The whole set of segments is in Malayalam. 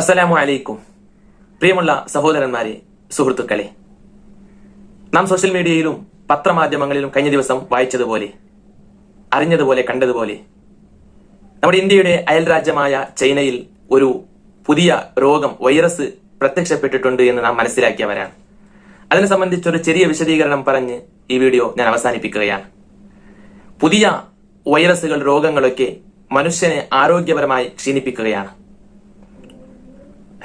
അസ്സലാമു അലൈക്കും. പ്രിയമുള്ള സഹോദരന്മാരെ സുഹൃത്തുക്കളെ നാം സോഷ്യൽ മീഡിയയിലും പത്രമാധ്യമങ്ങളിലും കഴിഞ്ഞ ദിവസം വായിച്ചതുപോലെ അറിഞ്ഞതുപോലെ കണ്ടതുപോലെ നമ്മുടെ ഇന്ത്യയുടെ അയൽരാജ്യമായ ചൈനയിൽ ഒരു പുതിയ രോഗം വൈറസ് പ്രത്യക്ഷപ്പെട്ടിട്ടുണ്ട് എന്ന് നാം മനസ്സിലാക്കിയവരാണ്. അതിനെ സംബന്ധിച്ചൊരു ചെറിയ വിശദീകരണം പറഞ്ഞ് ഈ വീഡിയോ ഞാൻ അവസാനിപ്പിക്കുകയാണ്. പുതിയ വൈറസുകൾ രോഗങ്ങളൊക്കെ മനുഷ്യനെ ആരോഗ്യപരമായി ക്ഷീണിപ്പിക്കുകയാണ്.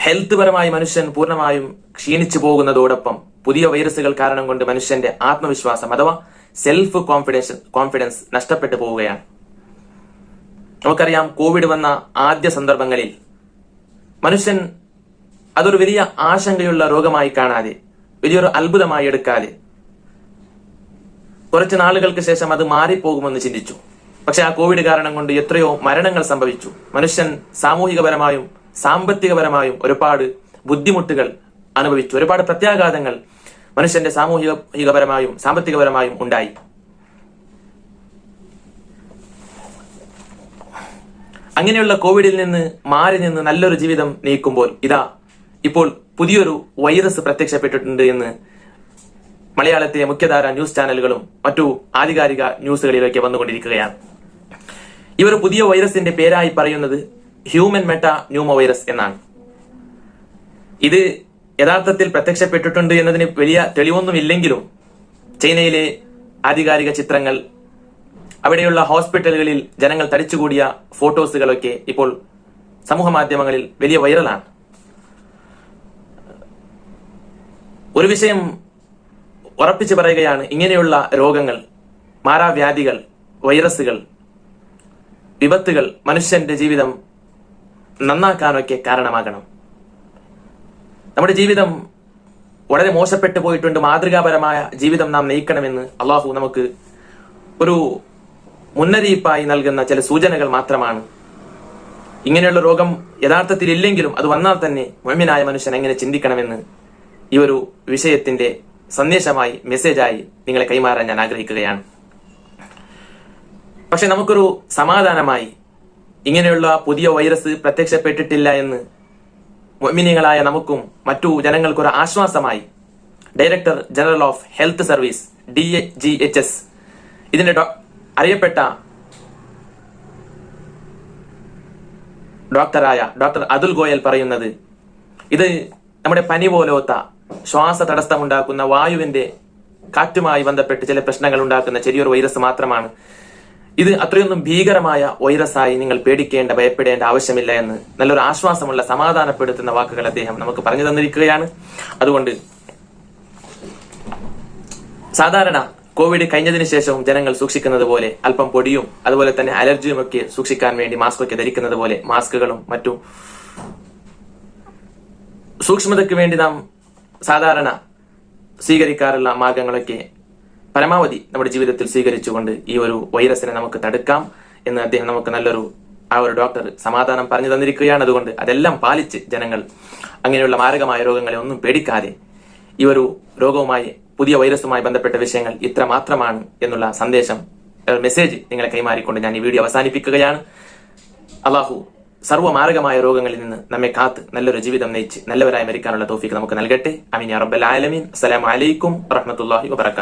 ഹെൽത്ത് പരമായി മനുഷ്യൻ പൂർണമായും ക്ഷീണിച്ചു പോകുന്നതോടൊപ്പം പുതിയ വൈറസുകൾ കാരണം കൊണ്ട് മനുഷ്യന്റെ ആത്മവിശ്വാസം അഥവാ സെൽഫ് കോൺഫിഡൻസ് കോൺഫിഡൻസ് നഷ്ടപ്പെട്ടു പോവുകയാണ്. നമുക്കറിയാം കോവിഡ് വന്ന ആദ്യ സന്ദർഭങ്ങളിൽ മനുഷ്യൻ അതൊരു വലിയ ആശങ്കയുള്ള രോഗമായി കാണാതെ വലിയൊരു അത്ഭുതമായി എടുക്കാതെ കുറച്ച് നാളുകൾക്ക് ശേഷം അത് മാറിപ്പോകുമെന്ന് ചിന്തിച്ചു. പക്ഷെ ആ കോവിഡ് കാരണം കൊണ്ട് എത്രയോ മരണങ്ങൾ സംഭവിച്ചു. മനുഷ്യൻ സാമൂഹികപരമായും സാമ്പത്തികപരമായും ഒരുപാട് ബുദ്ധിമുട്ടുകൾ അനുഭവിച്ചു. ഒരുപാട് പ്രത്യാഘാതങ്ങൾ മനുഷ്യന്റെ സാമൂഹികപരമായും സാമ്പത്തികപരമായും ഉണ്ടായി. അങ്ങനെയുള്ള കോവിഡിൽ നിന്ന് മാറി നിന്ന് നല്ലൊരു ജീവിതം നീക്കുമ്പോൾ ഇതാ ഇപ്പോൾ പുതിയൊരു വൈറസ് പ്രത്യക്ഷപ്പെട്ടിട്ടുണ്ട് എന്ന് മലയാളത്തിലെ മുഖ്യധാര ന്യൂസ് ചാനലുകളും മറ്റു ആധികാരിക ന്യൂസുകളിലൊക്കെ വന്നുകൊണ്ടിരിക്കുകയാണ്. ഇവർ പുതിയ വൈറസിന്റെ പേരായി പറയുന്നത് ഹ്യൂമൻ മെറ്റ ന്യൂമോ വൈറസ് എന്നാണ്. ഇത് യഥാർത്ഥത്തിൽ പ്രത്യക്ഷപ്പെട്ടിട്ടുണ്ട് എന്നതിന് വലിയ തെളിവൊന്നുമില്ലെങ്കിലും ചൈനയിലെ ആധികാരിക ചിത്രങ്ങൾ അവിടെയുള്ള ഹോസ്പിറ്റലുകളിൽ ജനങ്ങൾ തടിച്ചുകൂടിയ ഫോട്ടോസുകളൊക്കെ ഇപ്പോൾ സമൂഹ മാധ്യമങ്ങളിൽ വലിയ വൈറലാണ്. ഒരു വിഷയം ഉറപ്പിച്ചു പറയുകയാണ് ഇങ്ങനെയുള്ള രോഗങ്ങൾ മാരാവ്യാധികൾ വൈറസുകൾ വിപത്തുകൾ മനുഷ്യന്റെ ജീവിതം നന്നാക്കാനൊക്കെ കാരണമാകണം. നമ്മുടെ ജീവിതം വളരെ മോശപ്പെട്ടു പോയിട്ടുണ്ട്. മാതൃകാപരമായ ജീവിതം നാം നയിക്കണമെന്ന് അള്ളാഹു നമുക്ക് ഒരു മുന്നറിയിപ്പായി നൽകുന്ന ചില സൂചനകൾ മാത്രമാണ്. ഇങ്ങനെയുള്ള രോഗം യഥാർത്ഥത്തിൽ ഇല്ലെങ്കിലും അത് വന്നാൽ തന്നെ മുഴുവനായ മനുഷ്യൻ എങ്ങനെ ചിന്തിക്കണമെന്ന് ഈ ഒരു വിഷയത്തിന്റെ സന്ദേശമായി മെസ്സേജായി നിങ്ങളെ കൈമാറാൻ ഞാൻ ആഗ്രഹിക്കുകയാണ്. പക്ഷെ നമുക്കൊരു സമാധാനമായി ഇങ്ങനെയുള്ള പുതിയ വൈറസ് പ്രത്യക്ഷപ്പെട്ടിട്ടില്ല എന്ന് മൊമിനികളായ നമുക്കും മറ്റു ജനങ്ങൾക്കൊരു ആശ്വാസമായി. Director general of health service D G H S. ഇതിന്റെ അറിയപ്പെട്ട ഡോക്ടറായ ഡോക്ടർ അതുൽ ഗോയൽ പറയുന്നത് ഇത് നമ്മുടെ പനി പോലോത്ത ശ്വാസ തടസ്സമുണ്ടാക്കുന്ന വായുവിന്റെ കാറ്റുമായി ബന്ധപ്പെട്ട് ചില പ്രശ്നങ്ങൾ ഉണ്ടാക്കുന്ന ചെറിയൊരു വൈറസ് മാത്രമാണ്. ഇത് അത്രയൊന്നും ഭീകരമായ വൈറസായി നിങ്ങൾ പേടിക്കേണ്ട ഭയപ്പെടേണ്ട ആവശ്യമില്ല എന്ന് നല്ലൊരു ആശ്വാസമുള്ള സമാധാനപ്പെടുത്തുന്ന വാക്കുകൾ അദ്ദേഹം നമുക്ക് പറഞ്ഞു തന്നിരിക്കുകയാണ്. അതുകൊണ്ട് സാധാരണ കോവിഡ് കഴിഞ്ഞതിന് ശേഷവും ജനങ്ങൾ സൂക്ഷിക്കുന്നത് പോലെ അല്പം പൊടിയും അതുപോലെ തന്നെ അലർജിയും ഒക്കെ സൂക്ഷിക്കാൻ വേണ്ടി മാസ്ക് ഒക്കെ ധരിക്കുന്നത് പോലെ മാസ്കുകളും മറ്റു സൂക്ഷ്മതയ്ക്ക് വേണ്ടി നാം സാധാരണ സ്വീകരിക്കാറുള്ള മാർഗങ്ങളൊക്കെ പരമാവധി നമ്മുടെ ജീവിതത്തിൽ സ്വീകരിച്ചുകൊണ്ട് ഈ ഒരു വൈറസിനെ നമുക്ക് തടുക്കാം എന്ന് അദ്ദേഹം നമുക്ക് നല്ലൊരു ആ ഒരു ഡോക്ടർ സമാധാനം പറഞ്ഞു തന്നിരിക്കുകയാണ്. അതുകൊണ്ട് അതെല്ലാം പാലിച്ച് ജനങ്ങൾ അങ്ങനെയുള്ള മാരകമായ രോഗങ്ങളെ ഒന്നും പേടിക്കാതെ ഈ ഒരു രോഗവുമായി പുതിയ വൈറസുമായി ബന്ധപ്പെട്ട വിഷയങ്ങൾ ഇത്ര മാത്രമാണ് എന്നുള്ള സന്ദേശം മെസ്സേജ് നിങ്ങളെ കൈമാറിക്കൊണ്ട് ഞാൻ ഈ വീഡിയോ അവസാനിപ്പിക്കുകയാണ്. അള്ളാഹു സർവമാരകമായ രോഗങ്ങളിൽ നിന്ന് നമ്മെ കാത്ത് നല്ലൊരു ജീവിതം നയിച്ച് നല്ലവരായി മരിക്കാനുള്ള തോഫിക്ക് നമുക്ക് നൽകട്ടെ. അമീൻ റബ്ബൽ ആലമീൻ. അസ്സലാമു അലൈക്കും വറഹ്മത്തുള്ളാഹി വബറകാതുഹു